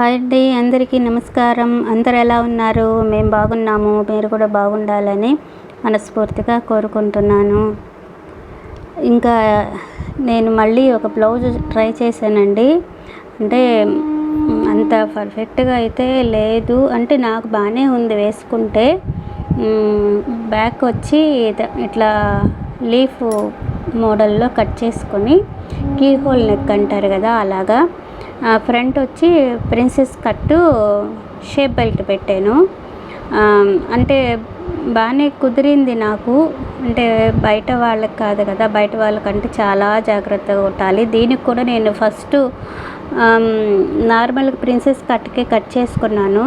Hi అండి అందరికీ నమస్కారం. అందరు ఎలా ఉన్నారు? మేము బాగున్నాము. మీరు కూడా బాగుండాలని మనస్ఫూర్తిగా కోరుకుంటున్నాను. ఇంకా నేను మళ్ళీ ఒక బ్లౌజ్ ట్రై చేశానండి. అంటే అంత పర్ఫెక్ట్గా అయితే లేదు. అంటే నాకు బాగానే ఉంది వేసుకుంటే. బ్యాక్ వచ్చి ఇట్లా లీఫ్ మోడల్లో కట్ చేసుకొని కీ హోల్ నెక్ అంటారు కదా అలాగా. ఫ్రంట్ వచ్చి ప్రిన్సెస్ కట్టు షేప్ బెల్ట్ పెట్టాను. అంటే బాగానే కుదిరింది నాకు. అంటే బయట వాళ్ళకి కాదు కదా బయట వాళ్ళకంటే చాలా జాగ్రత్తగా కొట్టాలి. దీనికి కూడా నేను ఫస్ట్ నార్మల్ ప్రిన్సెస్ కట్కే కట్ చేసుకున్నాను.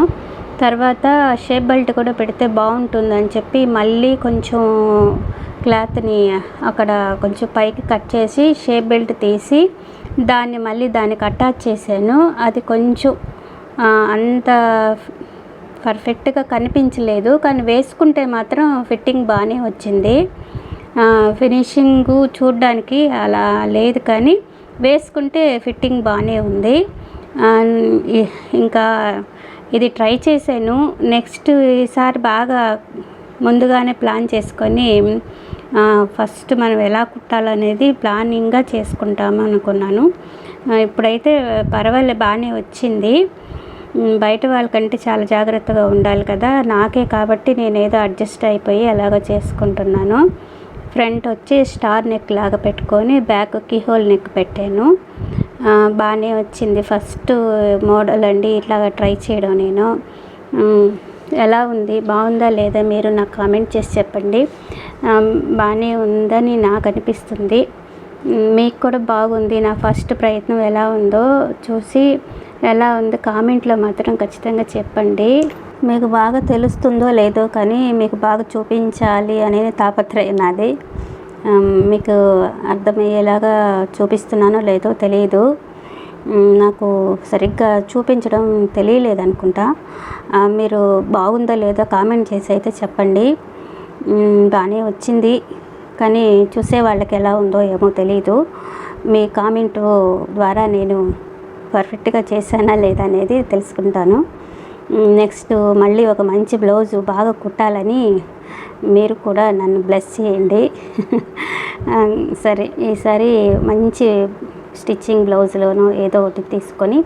తర్వాత షేప్ బెల్ట్ కూడా పెడితే బాగుంటుందని చెప్పి మళ్ళీ కొంచెం క్లాత్ని అక్కడ కొంచెం పైకి కట్ చేసి షేప్ బెల్ట్ తీసి దాన్ని మళ్ళీ దానికి అటాచ్ చేశాను. అది కొంచెం అంత పర్ఫెక్ట్గా కనిపించలేదు. కానీ వేసుకుంటే మాత్రం ఫిట్టింగ్ బాగానే వచ్చింది. ఫినిషింగ్ చూడడానికి అలా లేదు కానీ వేసుకుంటే ఫిట్టింగ్ బాగానే ఉంది. ఇంకా ఇది ట్రై చేశాను. నెక్స్ట్ ఈసారి బాగా ముందుగానే ప్లాన్ చేసుకొని ఫస్ట్ మనం ఎలా కుట్టాలనేది ప్లానింగ్గా చేసుకుంటాము అనుకున్నాను. ఇప్పుడైతే పర్వాలే బాగానే వచ్చింది. బయట వాళ్ళకంటే చాలా జాగ్రత్తగా ఉండాలి కదా. నాకే కాబట్టి నేను ఏదో అడ్జస్ట్ అయిపోయి అలాగ చేసుకుంటున్నాను. ఫ్రంట్ వచ్చి స్టార్ నెక్ లాగా పెట్టుకొని బ్యాక్ కీహోల్ నెక్ పెట్టాను. బాగానే వచ్చింది. ఫస్ట్ మోడల్ అండి ఇట్లాగా ట్రై చేయడం నేను. ఎలా ఉంది? బాగుందా లేదా మీరు నాకు కామెంట్ చేసి చెప్పండి. బాగానే ఉందని నాకు అనిపిస్తుంది. మీకు కూడా బాగుంది. నా ఫస్ట్ ప్రయత్నం ఎలా ఉందో చూసి ఎలా ఉందో కామెంట్లో మాత్రం ఖచ్చితంగా చెప్పండి. మీకు బాగా తెలుస్తుందో లేదో కానీ మీకు బాగా చూపించాలి అనేది తాపత్రయం నాది. మీకు అర్థమయ్యేలాగా చూపిస్తున్నానో లేదో తెలియదు నాకు సరిగ్గా చూపించడం తెలియలేదనుకుంటా. మీరు బాగుందో లేదో కామెంట్ చేసి అయితే చెప్పండి. బాగానే వచ్చింది. కానీ చూసే వాళ్ళకి ఎలా ఉందో ఏమో తెలియదు మీ కామెంట్ ద్వారా నేను పర్ఫెక్ట్గా చేశానా లేదా అనేది తెలుసుకుంటాను. నెక్స్ట్ మళ్ళీ ఒక మంచి బ్లౌజు బాగా కుట్టాలని మీరు కూడా నన్ను బ్లెస్ చేయండి. సరే ఈసారి మంచి స్టిచ్చింగ్ బ్లౌజ్లోనూ ఏదో ఒకటి తీసుకొని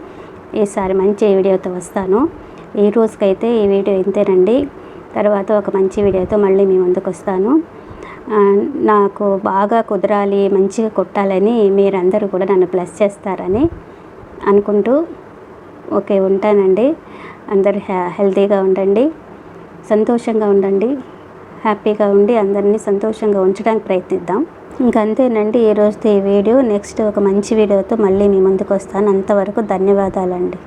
ఈసారి మంచి వీడియోతో వస్తాను. ఈ రోజుకైతే ఈ వీడియో ఇంతేనండి. తర్వాత ఒక మంచి వీడియోతో మళ్ళీ మీ ముందుకు వస్తాను. నాకు బాగా కుదరాలి మంచిగా కొట్టాలని మీరందరూ కూడా నన్ను ప్లస్ చేస్తారని అనుకుంటూ ఓకే ఉంటానండి. అందరు హెల్తీగా ఉండండి సంతోషంగా ఉండండి హ్యాపీగా ఉండి అందరినీ సంతోషంగా ఉంచడానికి ప్రయత్నిద్దాం. ఇంకా అంతేనండి ఈ ఈ వీడియో. నెక్స్ట్ ఒక మంచి వీడియోతో మళ్ళీ మీ ముందుకు వస్తాను అంతవరకు ధన్యవాదాలండి.